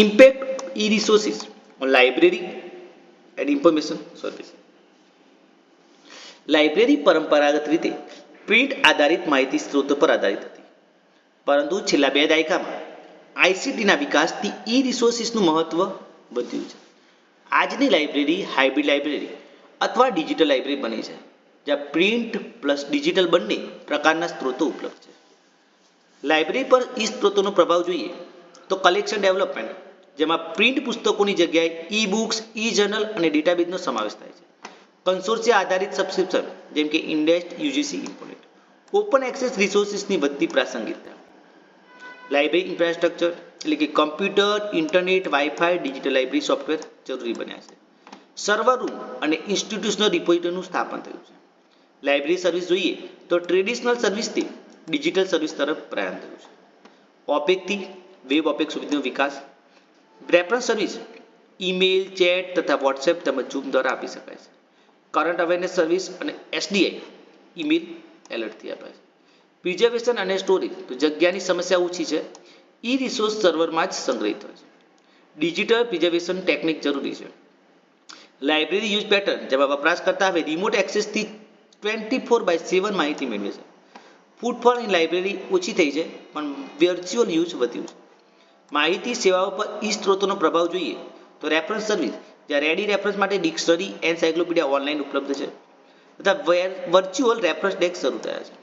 Impact e-resources on library and information service. Library પરંપરાગત રીતે print આધારિત માહિતી સ્ત્રોતો પર આધારિત હતી. પરંતુ છેલ્લા બે દાયકામાં આઈસીટીના વિકાસથી ઈ રિસોર્સિસનું મહત્વ વધ્યું છે. આજની લાઇબ્રેરી હાઇબ્રિડ લાઇબ્રેરી અથવા ડિજિટલ લાઇબ્રેરી બની છે, જ્યાં પ્રિન્ટ પ્લસ ડિજિટલ બંને પ્રકારના સ્ત્રોતો ઉપલબ્ધ છે. લાઇબ્રેરી પર ઈ સ્ત્રોતોનો પ્રભાવ જોઈએ તો કલેક્શન ડેવલપમેન્ટ જેમાં પ્રિન્ટ પુસ્તકોની જગ્યાએ ઈ બુક્સ ઈ જર્નલ અને ડેટાબેઝનો સમાવેશ થાય છે. કન્સોર્સિયા આધારિત સબસ્ક્રિપ્શન જેમ કે INDEST UGC Infonet open access રિસોર્સિસની વધતી પ્રાસંગિકતા. લાઇબ્રેરી ઇન્ફ્રાસ્ટ્રક્ચર એટલે કે computer internet wifi digital library software જરૂરી બન્યા છે. સર્વર રૂમ અને ઇન્સ્ટિટ્યુશનલ રિપોઝિટરીનું સ્થાપન થયું છે. લાઇબ્રેરી સર્વિસ જોઈએ તો ટ્રેડિશનલ સર્વિસથી ડિજિટલ સર્વિસ તરફ પ્રયાણ થયું છે. ઓપેકથી વેબ ઓપેક સુવિધાનો વિકાસ રેફરન્સ સર્વિસ ઈમેલ ચેટ તથા વોટ્સએપ તેમજ ઝૂમ દ્વારા આપી શકાય છે. કરંટ અવેરનેસ સર્વિસ અને એસડીઆઈ ઈમેલ એલર્ટથી અપાય છે. પ્રિઝર્વેશન અને સ્ટોરેજ તો જગ્યાની સમસ્યા ઓછી છે. ઈ રિસોર્સ સર્વરમાં જ સંગ્રહિત હોય છે. ડિજિટલ પ્રિઝર્વેશન ટેકનિક જરૂરી છે. લાઇબ્રેરી યુઝ પેટર્ન જેમાં વપરાશકર્તા હવે રિમોટ એક્સેસથી ટ્વેન્ટી ફોર બાય સેવન માહિતી મેળવે છે. ફૂટફોલ ઇન લાઇબ્રેરી ઓછી થઈ છે, પણ વર્ચ્યુઅલ યુઝ વધ્યું છે. માહિતી સેવાઓ પર ઈ સ્ત્રોતોનો પ્રભાવ જોઈએ તો રેફરન્સ સર્વિસ જ્યાં રેડી રેફરન્સ માટે ડિક્શનરી એન્સાયક્લોપીડિયા ઓનલાઈન ઉપલબ્ધ છે. તથા વર્ચ્યુઅલ રેફરન્સ ડેસ્ક શરૂ થયા છે.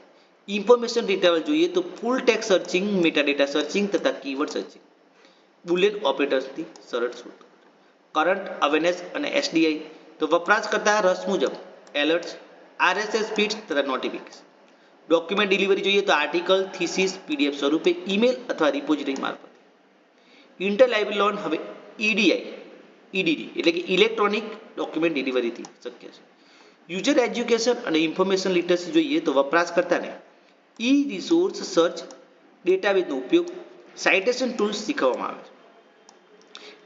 ઇન્ફોર્મેશન રિટ્રીવલ જોઈએ તો full text searching metadata searching તથા કીવર્ડ સર્ચિંગ બુલિયન ઓપરેટર્સથી સરળ શોધ. કરંટ અવેરનેસ અને એસડીઆઈ તો વપરાશકર્તા રસ મુજબ એલર્ટ્સ આરએસએસ ફીડ્સ તથા નોટિફિકેશન ડોક્યુમેન્ટ ડિલિવરી જોઈએ તો આર્ટિકલ થીસીસ પીડીએફ સ્વરૂપે ઈમેલ અથવા રિપોઝિટરી મારફતે. ઇન્ટર લોન હવે ઈડીઆઈ ઈડીડી એટલે કે ઇલેક્ટ્રોનિક ડોક્યુમેન્ટ ડિલિવરીથી શક્ય છે. યુઝર એજ્યુકેશન અને ઇન્ફોર્મેશન લિટરસી જોઈએ તો વપરાશકર્તાને ઈ રિસોર્સ સર્ચ ડેટાબેઝનો ઉપયોગ સાઇટેશન ટૂલ્સ શીખવવામાં આવે છે.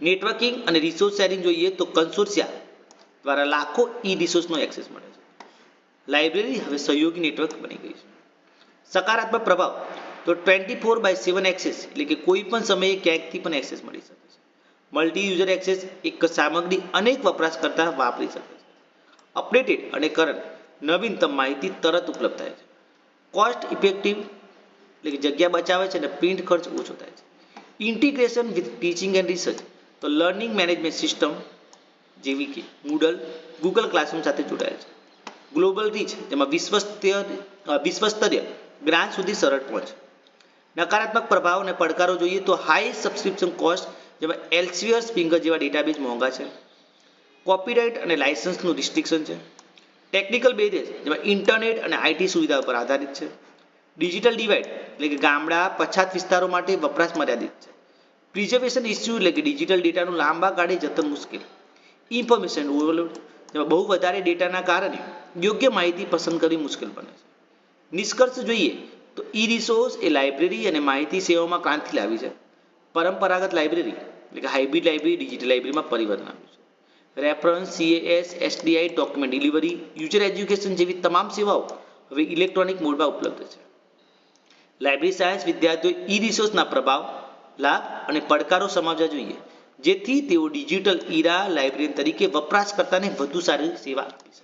નેટવર્કિંગ અને રિસોર્સ શેરિંગ જોઈએ તો કન્સોર્સિયા દ્વારા લાખો ઈ રિસોર્સનો એક્સેસ મળે છે. લાઇબ્રેરી હવે સહયોગી નેટવર્ક બની ગઈ છે. સકારાત્મક પ્રભાવ તો twenty four by seven access એટલે કે કોઈ પણ સમયે ક્યાંકથી પણ એક્સેસ મળી શકે છે. મલ્ટી યુઝર એક્સેસ એક સામગ્રી અનેક વપરાશકર્તા વાપરી શકે છે. અપડેટેડ અને કરંટ નવીનતમ માહિતી તરત ઉપલબ્ધ થાય છે. કોસ્ટ ઇફેક્ટિવ એટલે કે જગ્યા બચાવે છે અને પ્રિન્ટ ખર્ચ ઓછો થાય છે. Integration with teaching and research તો લર્નિંગ મેનેજમેન્ટ સિસ્ટમ જેવી કે મૂડલ ગૂગલ ક્લાસરૂમ સાથે જોડાયેલ છે. ગ્લોબલ રીચ જેમાં વિશ્વસ્તરીય વિશ્વસ્તરીય જ્ઞાન સુધી સરળ પહોંચ. નકારાત્મક પ્રભાવ અને પડકારો જોઈએ તો હાઈ સબસ્ક્રિપ્શન કોસ્ટ જેમાં એલ્સિયર સ્પિંગર જેવા ડેટાબેઝ મોંઘા છે. કોપીરાઇટ અને લાયસન્સનું રિસ્ટ્રિક્શન છે. ટેકનિકલ બેરિયર્સ જેમાં ઇન્ટરનેટ અને આઈટી સુવિધા ઉપર આધારિત છે. ડિજિટલ ડિવાઇડ એટલે કે ગામડા, પછાત વિસ્તારો માટે વપરાશ મર્યાદિત છે. પ્રિઝર્વેશન ઇસ્યુ એટલે કે ડિજિટલ ડેટાનું લાંબા ગાળે જતન મુશ્કેલ. ઇન્ફોર્મેશન ઓવરલોડ જેમાં બહુ વધારે ડેટાના કારણે યોગ્ય માહિતી પસંદ કરવી મુશ્કેલ બને છે. નિષ્કર્ષ જોઈએ તો ઈ રિસોર્સ એ લાઇબ્રેરી અને માહિતી સેવાઓમાં ક્રાંતિ લાવી છે? પરંપરાગત લાઇબ્રેરી એટલે કે હાઇબ્રિડ લાઇબ્રેરી ડિજિટલ લાઇબ્રેરીમાં પરિવર્તન આવ્યું છે. Reference CAS SDI document delivery user education જેવી તમામ સેવાઓ હવે ઇલેક્ટ્રોનિક મોડમાં ઉપલબ્ધ છે. લાઇબ્રેરી સાયન્સ વિદ્યાર્થીઓ ઈ રિસોર્સના પ્રભાવ, લાભ અને પડકારો સમજવા જોઈએ, જેથી તેઓ ડિજિટલ ઈરા લાઇબ્રેરિયન તરીકે વપરાશકર્તાને વધુ સારી સેવા આપી શકે.